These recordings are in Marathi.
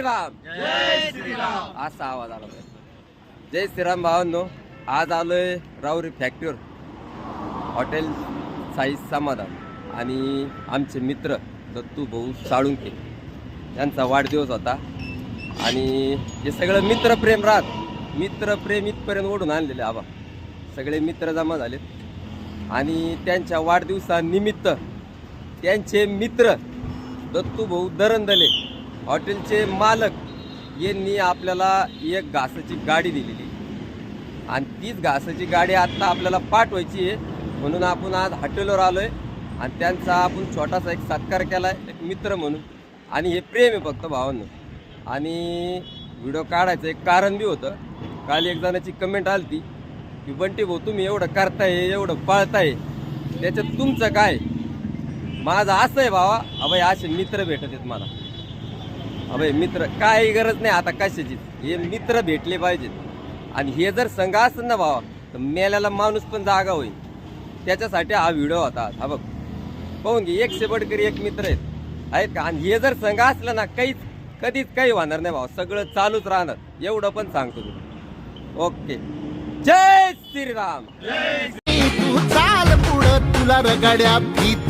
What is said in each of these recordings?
श्रीराम. जय श्रीराम. असा आवाज आला. जय श्रीराम भावांनो आज आलोय राऊरी फॅक्टरीवर हॉटेल साई समाधान. आणि आमचे मित्र दत्तू भाऊ साळुंके यांचा वाढदिवस होता. आणि हे सगळं मित्रप्रेम राहत. मित्रप्रेम इथपर्यंत ओढून आणलेले आबा. सगळे मित्र जमा झालेत. आणि त्यांच्या वाढदिवसानिमित्त त्यांचे मित्र दत्तू भाऊ दरंदले हॉटेलचे मालक यांनी आपल्याला एक घासाची गाडी दिलेली. आणि तीच घासाची गाडी आत्ता आपल्याला पाठवायची आहे. म्हणून आपण आज हॉटेलवर आलो आहे आणि त्यांचा आपण छोटासा एक सत्कार आहे एक मित्र म्हणून. आणि हे प्रेम आहे फक्त भावांनो. आणि व्हिडिओ काढायचं एक कारण बी होतं. काल एक जणाची कमेंट आली ती की बंटी भाऊ तुम्ही एवढं करताय एवढं पाळताय. त्याच्यात तुमचं काय? माझं असं आहे भावा अभय असे मित्र भेटत आहेत मला. अभय मित्र काही गरज नाही आता कशाची हे मित्र भेटले पाहिजेत. आणि हे जर संघ असेल ना भावा तर मेल्याला माणूस पण जागा होईल. त्याच्यासाठी हा व्हिडिओ होता. हा बघ. पाहून घे एक शेबडकरी एक मित्र आहेत. आहेत का? आणि हे जर संघ असलं ना काहीच कधीच काही होणार नाही भाऊ सगळं चालूच राहणार. एवढं पण सांगतो तू ओके. जय श्रीराम. तू चाल पुढं तुला रगाड्या भीत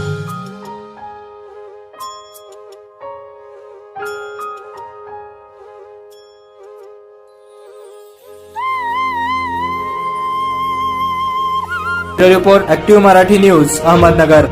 report active Marathi news Ahmednagar.